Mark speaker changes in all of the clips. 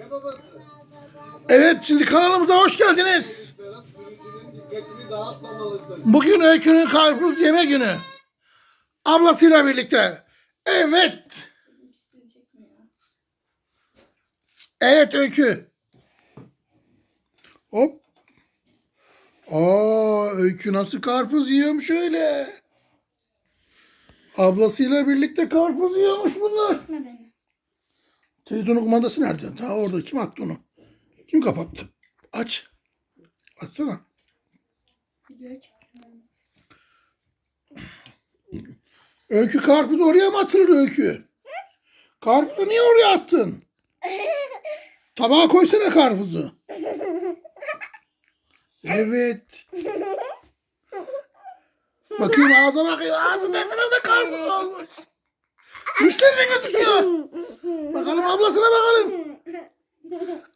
Speaker 1: Ne?
Speaker 2: Evet şimdi kanalımıza hoş geldiniz. Bugün Öykü'nün karpuz yeme günü. Ablasıyla birlikte. Evet. Evet Öykü. Hop. Aa Öykü nasıl karpuz yiyormuş öyle. Ablasıyla birlikte karpuz yiyormuş bunlar.
Speaker 3: Etme beni.
Speaker 2: Televizyonun kumandası nerede? Ta orada. Kim attı onu? Kim kapattı? Aç. Açsana. Öykü karpuz oraya mı atılır Öykü? Karpuzu niye oraya attın? Tabağa koysana karpuzu. Evet. Bakayım ağza bakayım. Ağzın ne tarafta karpuz olmuş. Dişlerine gözüküyor. Bakalım ablasına bakalım.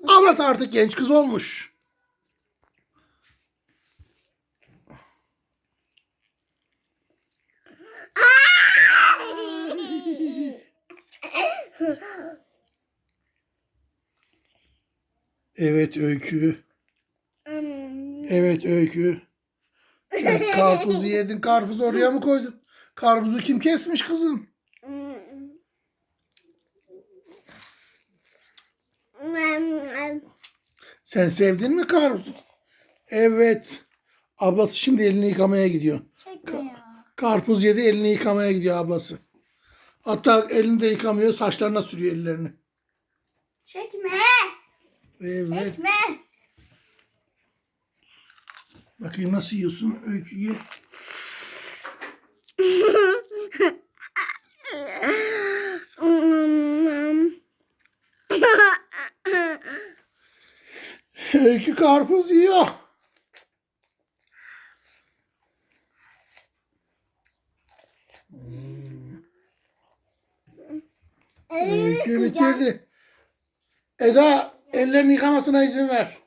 Speaker 2: Ablası artık genç kız olmuş. Evet Öykü. Evet Öykü. Sen karpuzu yedin. Karpuzu oraya mı koydun? Karpuzu kim kesmiş kızım? Sen sevdin mi karpuzu? Evet. Ablası şimdi elini yıkamaya gidiyor.
Speaker 3: Çekme ya.
Speaker 2: Karpuz yedi elini yıkamaya gidiyor ablası. Hatta elini de yıkamıyor saçlarına sürüyor ellerini.
Speaker 3: Çekme.
Speaker 2: Evet.
Speaker 3: Çekme.
Speaker 2: Bakayım nasıl yiyorsun Öykü ye. Öykü karpuz yiyor. Öykü bitirdi. Eda ellerini yıkamasına izin ver.